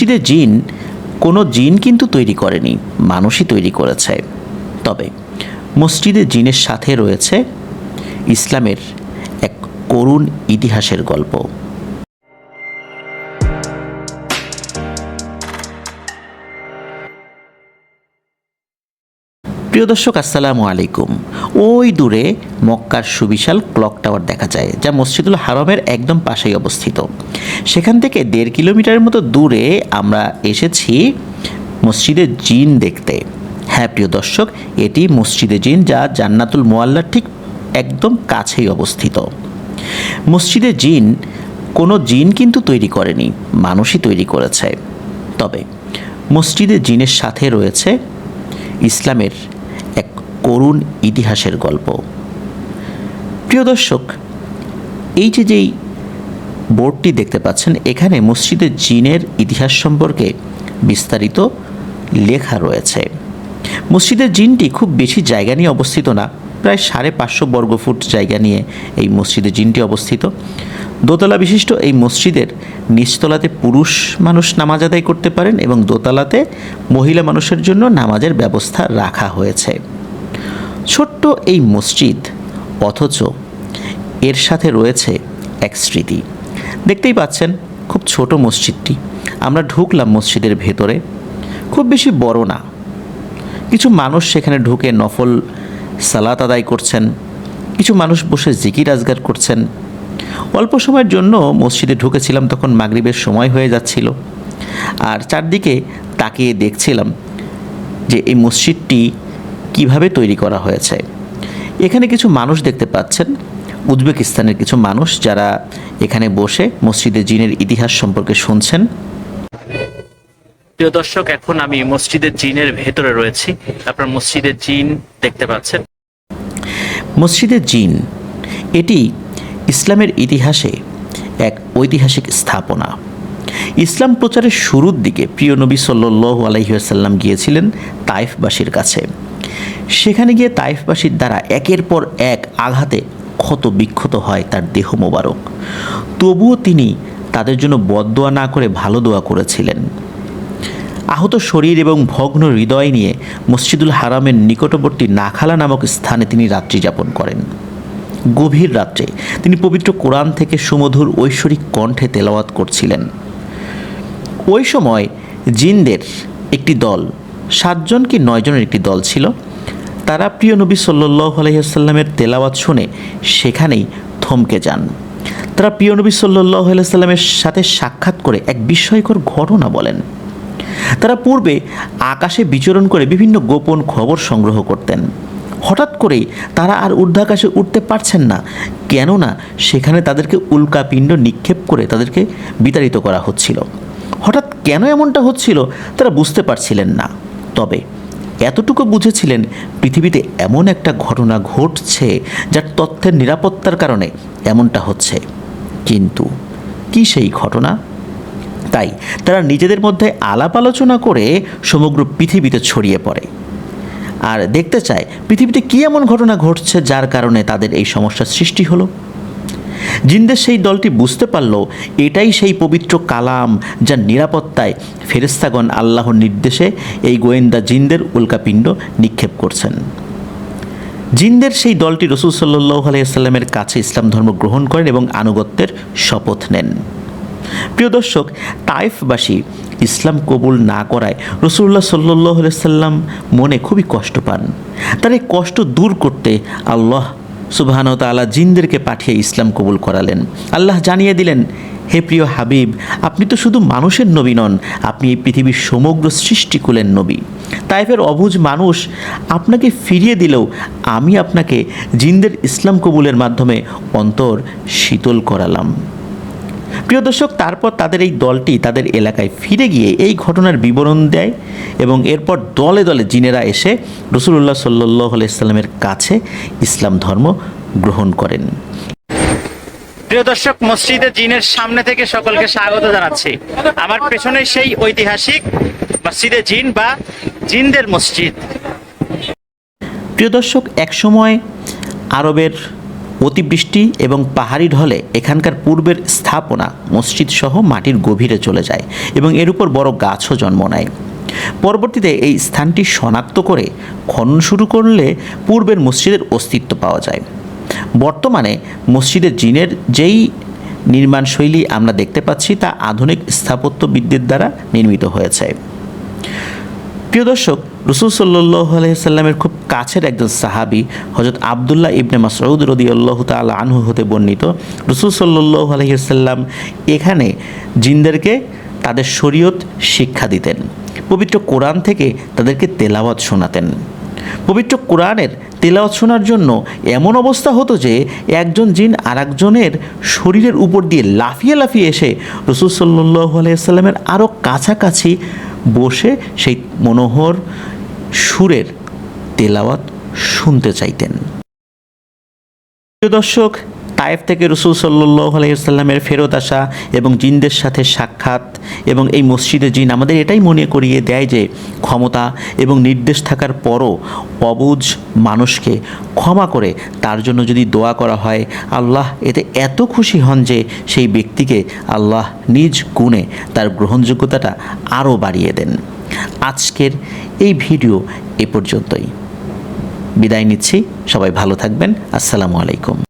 মসজিদে জিন, কোনো জিন কিন্তু তৈরি করেনি, মানুষই তৈরি করেছে। তবে মসজিদে জিনের সাথে রয়েছে ইসলামের এক করুণ ইতিহাসের গল্প। প্রিয় দর্শক, আসসালামু আলাইকুম। ওই দূরে মক্কার সুবিশাল ক্লক টাওয়ার দেখা যায়, যা মসজিদুল হারমের একদম পাশেই অবস্থিত। সেখান থেকে দেড় কিলোমিটারের মতো দূরে আমরা এসেছি মসজিদে জিন দেখতে। হ্যাঁ প্রিয় দর্শক, এটি মসজিদে জিন যা জান্নাতুল মোয়াল্লার ঠিক একদম কাছেই অবস্থিত। মসজিদে জিন কোনো জিন কিন্তু তৈরি করেনি, মানুষই তৈরি করেছে। তবে মসজিদে জিনের সাথে রয়েছে ইসলামের এক করুণ ইতিহাসের গল্প। প্রিয় দর্শক, এই যে যেই বোর্ডটি দেখতে পাচ্ছেন। এখানে মসজিদে জিনের ইতিহাস সম্পর্কে বিস্তারিত লেখা রয়েছে। মসজিদের জিনটি খুব বেশি জায়গা নিয়ে অবস্থিত না। প্রায় সাড়ে পাঁচশো বর্গফুট জায়গা নিয়ে এই মসজিদে জিনটি অবস্থিত। দোতলা বিশিষ্ট এই মসজিদের নিচতলাতে পুরুষ মানুষ নামাজ আদায় করতে পারেন এবং দোতলাতে মহিলা মানুষের জন্য নামাজের ব্যবস্থা রাখা হয়েছে। ছোট্ট এই মসজিদ অথচ এর সাথে রয়েছে এক স্মৃতি। দেখতেই পাচ্ছেন, খুব ছোট মসজিদটি। আমরা ঢুকলাম মসজিদের ভেতরে। খুব বেশি বড় না। কিছু মানুষ সেখানে ঢুকে নফল সালাত আদায় করছেন। কিছু মানুষ বসে জিকির আজগার করছেন। অল্প সময়ের জন্য মসজিদে ঢুকেছিলাম তখন মাগরিবের সময় হয়ে যাচ্ছিল। আর চারদিকে তাকিয়ে দেখছিলাম যে এই মসজিদটি কীভাবে তৈরি করা হয়েছে। এখানে কিছু মানুষ দেখতে পাচ্ছেন। উজবেকিস্তানের কিছু মানুষ যারা এখানে বসে মসজিদে জিনের ইতিহাস সম্পর্কে শুনছেন। প্রিয় দর্শক এখন আমি মসজিদের জিনের ভেতরে রয়েছি। আপনার মসজিদের জিন দেখতে পাচ্ছেন। মসজিদে জিন এটি ইসলামের ইতিহাসে এক ঐতিহাসিক স্থাপনা। ইসলাম প্রচারের শুরুর দিকে প্রিয় নবী সাল্লু আলহিহাসাল্লাম গিয়েছিলেন তাইফবাসীর কাছে। সেখানে গিয়ে তাইফবাসীর দ্বারা একের পর এক আঘাতে ক্ষত বিক্ষত হয় তার দেহ মোবারক। তবুও তিনি তাদের জন্য বদদোয়া না করে ভালো দোয়া করেছিলেন। আহত শরীর এবং ভগ্ন হৃদয় নিয়ে মসজিদুল হারামের নিকটবর্তী নাখালা নামক স্থানে তিনি রাত্রি যাপন করেন। গভীর রাত্রে তিনি পবিত্র কোরআন থেকে সুমধুর ঐশ্বরিক কণ্ঠে তেলাওয়াত করছিলেন। ওই সময় জিনদের একটি দল, সাতজন কি নয়জনের একটি দল ছিল? তারা প্রিয় নবী সাল্লাহ আলহিহাস্লামের তেলাওয়াত শুনে সেখানেই থমকে যান। তারা প্রিয় নবী সাল্লাহ আলাইসাল্লামের সাথে সাক্ষাৎ করে এক বিস্ময়কর ঘটনা বলেন। তারা পূর্বে আকাশে বিচরণ করে বিভিন্ন গোপন খবর সংগ্রহ করতেন। হঠাৎ করেই তারা আর ঊর্ধ্বাকাশে উঠতে পারছেন না, কেননা সেখানে তাদেরকে উল্কাপিণ্ড নিক্ষেপ করে তাদেরকে বিতাড়িত করা হচ্ছিল। হঠাৎ কেন এমনটা হচ্ছিল তারা বুঝতে পারছিলেন না। তবে এতটুকু বুঝেছিলেন পৃথিবীতে এমন একটা ঘটনা ঘটছে যার তথ্যের নিরাপত্তার কারণে এমনটা হচ্ছে। কিন্তু কি সেই ঘটনা? তাই তারা নিজেদের মধ্যে আলাপ আলোচনা করে সমগ্র পৃথিবীতে ছড়িয়ে পড়ে। আর দেখতে চায় পৃথিবীতে কী এমন ঘটনা ঘটছে যার কারণে তাদের এই সমস্যার সৃষ্টি হলো? জিনদের সেই দলটি বুঝতে পারল এটাই সেই পবিত্র কালাম যার নিরাপত্তায় ফেরেস্তাগণ আল্লাহর নির্দেশে এই গোয়েন্দা জিনদের উল্কাপিণ্ড নিক্ষেপ করছেন। জিনদের সেই দলটি রসুল সাল্লাহ আলাইসাল্লামের কাছে ইসলাম ধর্ম গ্রহণ করেন এবং আনুগত্যের শপথ নেন। প্রিয় দর্শক, তাইফবাসী ইসলাম কবুল না করায় রসুল্লাহ সাল্লাহ সাল্লাম মনে খুবই কষ্ট পান। তার এই কষ্ট দূর করতে আল্লাহ সুবাহান তালা জিনদেরকে পাঠিয়ে ইসলাম কবুল করালেন। আল্লাহ জানিয়ে দিলেন, হে প্রিয় হাবিব, আপনি তো শুধু মানুষের নবী নন, আপনি এই পৃথিবীর সমগ্র সৃষ্টিকুলের নবী। তাইফের অবুজ মানুষ আপনাকে ফিরিয়ে দিলেও আমি আপনাকে জিনদের ইসলাম কবুলের মাধ্যমে অন্তর শীতল করালাম। প্রিয় দর্শক তারপর তাদের এই দলটি তাদের এলাকায় ফিরে গিয়ে এই ঘটনার বিবরণ দেয় এবং এরপর দলে দলে জিনেরা এসে রসুল্লাহ সাল্লাহ আলাইস্লামের কাছে ইসলাম ধর্ম গ্রহণ করেন। প্রিয় দর্শক মসজিদে জিনের সামনে থেকে সকলকে স্বাগত জানাচ্ছি। আমার পেছনে সেই ঐতিহাসিক মসজিদে জিন বা জিনদের মসজিদ। প্রিয় দর্শক একসময় আরবের অতিবৃষ্টি এবং পাহাড়ি ঢলে এখানকার পূর্বের স্থাপনা মসজিদ সহ মাটির গভীরে চলে যায় এবং এর উপর বড় গাছও জন্ম নেয়। পরবর্তীতে এই স্থানটি শনাক্ত করে খনন শুরু করলে পূর্বের মসজিদের অস্তিত্ব পাওয়া যায়। বর্তমানে মসজিদের জিনের যেই নির্মাণ শৈলী আমরা দেখতে পাচ্ছি তা আধুনিক স্থাপত্যবিদ্যের দ্বারা নির্মিত হয়েছে। প্রিয় দর্শক, রসুল সাল্লাহ আলহিসাল্লামের খুব কাছের একজন সাহাবি হজরত আবদুল্লাহ ইবনে মাসউদ রদি আল্লাহ তাল আনহু হতে বর্ণিত। রসুল সাল্লাহ আলহিসাল্লাম এখানে জিনদেরকে তাদের শরীয়ত শিক্ষা দিতেন। পবিত্র কোরআন থেকে তাদেরকে তেলাওয়াত শোনাতেন। পবিত্র কোরআনের তেলাওয়াত শোনার জন্য এমন অবস্থা হতো যে, একজন জিন আরেকজনের শরীরের উপর দিয়ে লাফিয়ে লাফিয়ে এসে রসুল সাল্লাহ আলাইসাল্লামের আরও কাছাকাছি বসে সেই মনোহর সুরের তেলাওয়াত শুনতে চাইতেন। প্রিয় দর্শক তায়েফ থেকে রসুল সাল্লাহ আলাইসাল্লামের ফেরত আসা এবং জিনদের সাথে সাক্ষাৎ এবং এই মসজিদে জিন আমাদের এটাই মনে করিয়ে দেয় যে ক্ষমতা এবং নির্দেশ থাকার পরও অবুঝ মানুষকে ক্ষমা করে তার জন্য যদি দোয়া করা হয়, আল্লাহ এতে এত খুশি হন যে সেই ব্যক্তিকে আল্লাহ নিজ গুণে তার গ্রহণযোগ্যতাটা আরও বাড়িয়ে দেন। আজকের এই ভিডিও এ পর্যন্তই। বিদায় নিচ্ছি, সবাই ভালো থাকবেন। আসসালামু আলাইকুম।